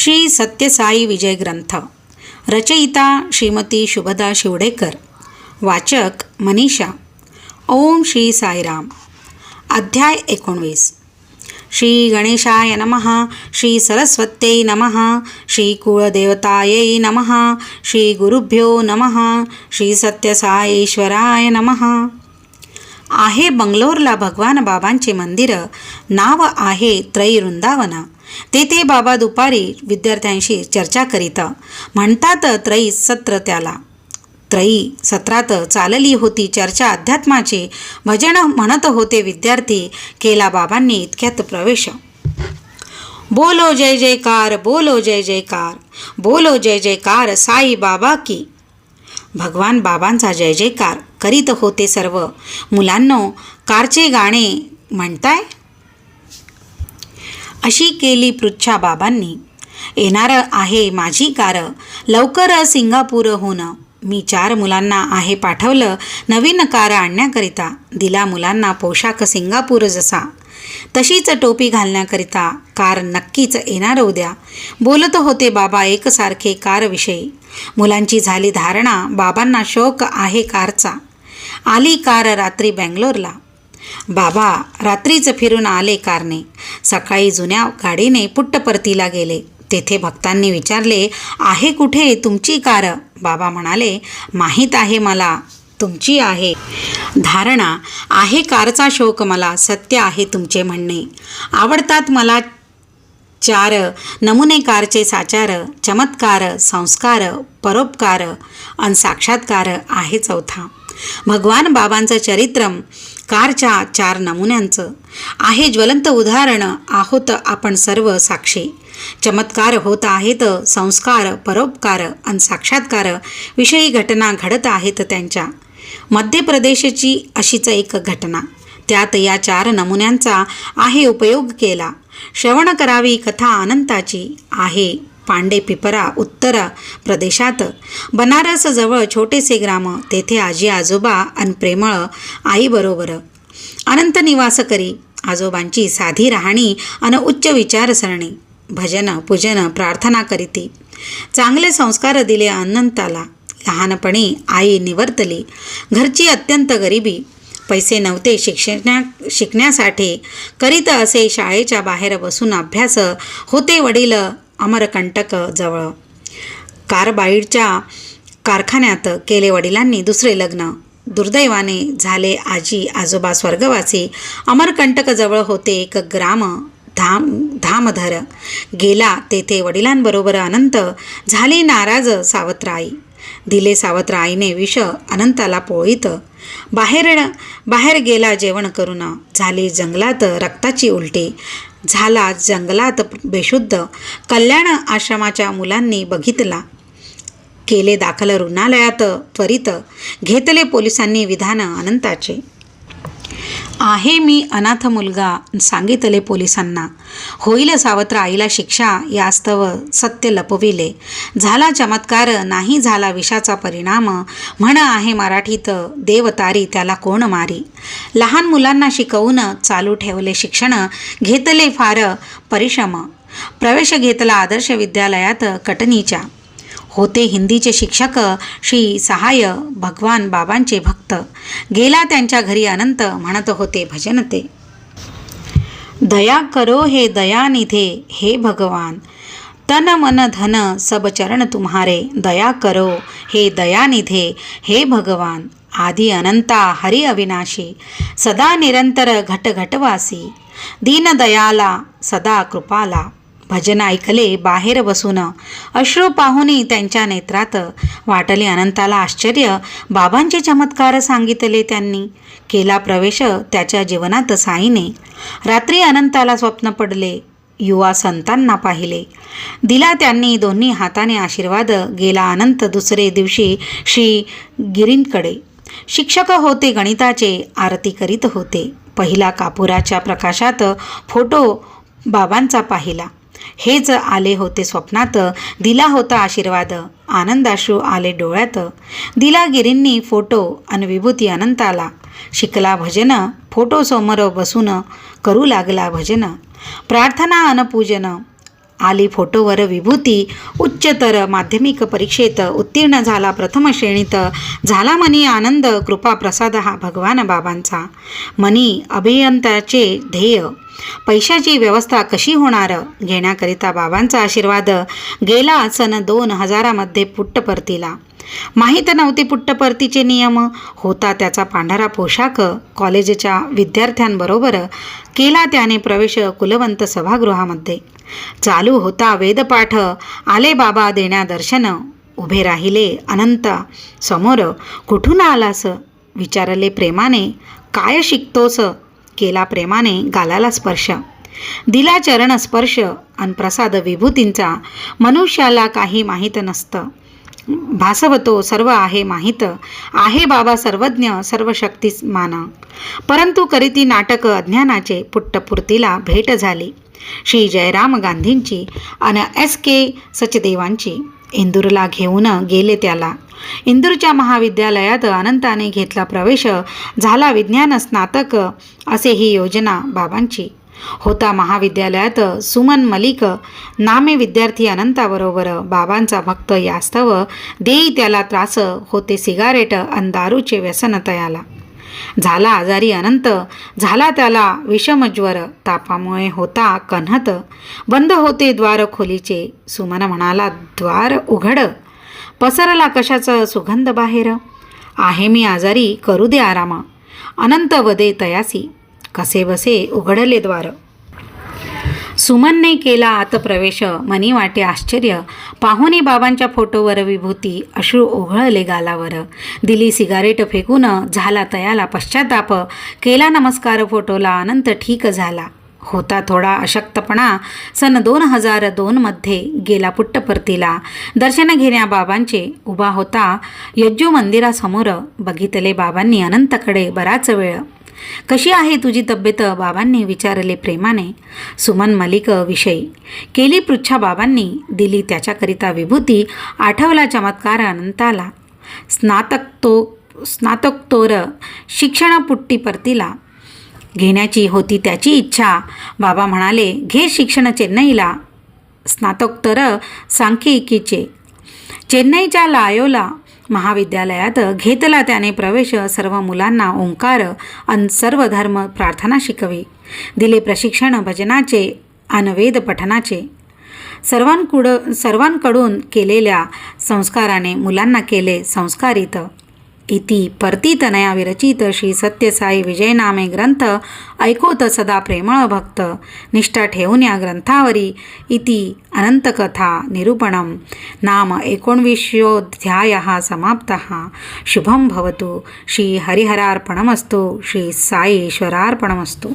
श्री सत्यसाई विजय ग्रंथ रचयिता श्रीमती शुभदा शिवडेकर. वाचक मनीषा. ओम श्री साईराम. अध्याय एकोणवीस. श्री गणेशाय नमः श्री सरस्वत्यै नमः श्री कुळदेवतायै नमः श्री गुरुभ्यो नमः श्री सत्यसाईश्वराय नमः. आहे बंगलोरला भगवान बाबांचे मंदिर नाव आहे त्रयी वृंदावना तेथे बाबा दुपारी विद्यार्थ्यांशी चर्चा करीत. म्हणतात त्रयी सत्र त्याला. त्रयी सत्रात चालली होती चर्चा अध्यात्माची. भजन म्हणत होते विद्यार्थी केला बाबांनी इतक्यात प्रवेश. बोलो जय जयकार बोलो जय जयकार बोलो जय जयकार साई बाबा की. भगवान बाबांचा जय जयकार करीत होते सर्व. मुलांनो कारचे गाणे म्हणताय? अशी केली पृच्छा बाबांनी. येणार आहे माझी कार. लवकर सिंगापूरहून. मी चार मुलांना आहे पाठवलं. नवीन कार आणण्याकरिता. दिला मुलांना पोशाख सिंगापूर जसा. तशीच टोपी घालण्याकरिता कार नक्कीच येणार उद्या. बोलत होते बाबा एकसारखे कारविषयी मुलांची झाली धारणा. बाबांना शोक आहे कारचा. आली कार रात्री बँगलोरला. बाबा रात्रीच फिरून आले कारने. सकाळी जुन्या गाडीने पुट्टपर्तीला गेले. तेथे भक्तांनी विचारले आहे कुठे तुमची कार? बाबा म्हणाले माहीत आहे मला. तुमची आहे. धारणा आहे कारचा शोक मला. सत्य आहे तुमचे म्हणणे. आवडतात मला चार नमुने कारचे साचार चमत्कार संस्कार परोपकार अन साक्षात्कार आहे चौथा. भगवान बाबांचं चरित्रम कारच्या चार नमुन्यांचं. आहे ज्वलंत उदाहरण आहोत आपण सर्व साक्षी. चमत्कार होत आहेत संस्कार परोपकार आणि साक्षात्कार विषयी घटना घडत आहेत त्यांच्या. मध्य प्रदेशची अशीच एक घटना. त्यात या चार नमुन्यांचा आहे उपयोग केला. श्रवण करावी कथा अनंताची आहे. पांडे पिपरा उत्तर प्रदेशात. बनारसजवळ छोटेसे ग्राम तेथे आजी आजोबा अन प्रेमळ आईबरोबर अनंत निवास करी आजोबांची साधी राहणी अन उच्च विचारसरणी भजन पूजन प्रार्थना करीती. चांगले संस्कार दिले अनंताला. लहानपणी आई निवर्तली. घरची अत्यंत गरिबी. पैसे नव्हते शिक्षणा शिकण्यासाठी. करीत असे शाळेच्या बाहेर बसून अभ्यास होते वडील अमरकंटक जवळ कारबाईडच्या कारखान्यात केले वडिलांनी दुसरे लग्न. दुर्दैवाने झाले आजी आजोबा स्वर्गवासी. अमरकंटकजवळ होते एक ग्राम धाम धामधर. गेला तेथे वडिलांबरोबर अनंत. झाली नाराज सावत्राई. दिले सावत्राईने विष अनंताला पोळीत. बाहेर बाहेर गेला जेवण करून. झाली जंगलात रक्ताची उलटी. झाला जंगलात बेशुद्ध. कल्याण आश्रमाच्या मुलांनी बघितला. केले दाखल रुग्णालयात त्वरित. घेतले पोलिसांनी विधान अनंताचे. आहे मी अनाथ मुलगा सांगितले पोलिसांना. होईल सावत्र आईला शिक्षा यास्तव सत्य लपविले. झाला चमत्कार नाही झाला विषाचा परिणाम म्हण आहे मराठीत देवतारी त्याला कोण मारी? लहान मुलांना शिकवून चालू ठेवले शिक्षण घेतले फार परिश्रम. प्रवेश घेतला आदर्श विद्यालयात कटनीच्या होते हिंदीचे शिक्षक श्री सहाय भगवान बाबांचे भक्त. गेला त्यांच्या घरी अनंत म्हणत होते भजन ते. दया करो हे दयानिधे हे भगवान. तन मन धन सब चरण तुम्हारे. दया करो हे दयानिधे हे भगवान. आदि अनंता हरि अविनाशी सदा निरंतर घट घटवासी. दीनदयाला सदा कृपाला. भजन ऐकले बाहेर बसून. अश्रू पाहुनी त्यांच्या नेत्रात वाटले. अनंताला आश्चर्य. बाबांचे चमत्कार सांगितले त्यांनी. केला प्रवेश त्याच्या जीवनात साईने. रात्री अनंताला स्वप्न पडले. युवा संतांना पाहिले. दिला त्यांनी दोन्ही हाताने आशीर्वाद. गेला अनंत दुसरे दिवशी श्री गिरींकडे. शिक्षक होते गणिताचे आरती करीत होते. पहिला कापुराच्या प्रकाशात फोटो बाबांचा पाहिला. हेच आले होते स्वप्नात दिला होता आशीर्वाद. आनंदाश्रू आले डोळ्यात. दिला गिरींनी फोटो अन विभूती अनंताला. शिकला भजन फोटो समोर बसून करू लागला भजन. प्रार्थना अन पूजन आली फोटोवर विभूती. उच्चतर माध्यमिक परीक्षेत उत्तीर्ण झाला प्रथम श्रेणीत. झाला मनी आनंद कृपा प्रसाद हा भगवान बाबांचा. मनी अभियंताचे ध्येय. पैशाची व्यवस्था कशी होणार? घेण्याकरिता बाबांचा आशीर्वाद. गेला सन दोन हजारामध्ये पुट्ट परतीला. माहीत नव्हते पुट्टपर्तीचे नियम. होता त्याचा पांढरा पोशाख कॉलेजच्या विद्यार्थ्यांबरोबर केला त्याने प्रवेश कुलवंत सभागृहामध्ये. चालू होता वेदपाठ. आले बाबा देण्या दर्शन. उभे राहिले अनंत. समोर कुठून आलास? विचारले प्रेमाने. काय शिकतोस? केला प्रेमाने गालाला स्पर्श. दिला चरण स्पर्श. अन प्रसाद विभूतींचा. मनुष्याला काही माहीत नसतं. भासवतो सर्व आहे माहीत. आहे बाबा सर्वज्ञ सर्व शक्तिमान. परंतु करीती नाटक अज्ञानाचे पुट्टपूर्तीला भेट झाली. श्री जयराम गांधींची आणि एस के सचदेवांची इंदूरला घेऊन गेले त्याला. इंदूरच्या महाविद्यालयात अनंताने घेतला प्रवेश झाला विज्ञान स्नातक असे ही योजना बाबांची. होता महाविद्यालयात सुमन मलिक नामे विद्यार्थी अनंताबरोबर. बाबांचा भक्त यास्तव देई त्याला त्रास होते सिगारेट अन दारूचे व्यसन तयाला. झाला आजारी अनंत झाला त्याला विषमज्वर तापामुळे होता कन्हत. बंद होते द्वार खोलीचे सुमन म्हणाला द्वार उघड. पसरला कशाचा सुगंध बाहेर? आहे मी आजारी करू दे आराम. अनंत वदे तयासी. कसेबसे उघडले द्वार. सुमनने केला आत प्रवेश. मनी वाटे आश्चर्य. पाहुणे बाबांच्या फोटोवर विभूती अश्रू ओघळले गालावर. दिली सिगारेट फेकून झाला तयाला पश्चाताप. केला नमस्कार फोटोला अनंत ठीक झाला. होता थोडा अशक्तपणा. सन दोन हजार दोनमध्ये गेला पुट्टपर्तीला. दर्शन घेण्या बाबांचे उभा होता. यज्जू मंदिरासमोर बघितले बाबांनी अनंतकडे बराच वेळ. कशी आहे तुझी तब्येत बाबांनी विचारले प्रेमाने? सुमन मलिक विषयी केली पृच्छा बाबांनी दिली त्याच्याकरिता विभूती आठवला चमत्कार अनंताला. स्नातक तो स्नातकोत्तर शिक्षणपुट्टी परतीला घेण्याची होती त्याची इच्छा. बाबा म्हणाले घे शिक्षण चेन्नईला. स्नातकोत्तर सांख्यिकीचे. चेन्नईच्या लायोला महाविद्यालयात घेतला त्याने प्रवेश सर्व मुलांना ओंकार अन सर्व धर्म प्रार्थना शिकवी. दिले प्रशिक्षण भजनाचे अनवेद पठनाचे. सर्वांकुड सर्वांकडून केलेल्या संस्काराने मुलांना केले संस्कारित. इति परतीतनया विरचित श्री सत्यसाई विजयनामे ग्रंथ ऐकोत सदा प्रेमळ भक्त निष्ठा ठेवून या ग्रंथावरी इति अनंतकथा निरूपणं नाम एकोणविशोध्याय समाप्त. शुभं भवतु. श्री हरिहरार्पणमस्तु श्री साई ईश्वरार्पणमस्तु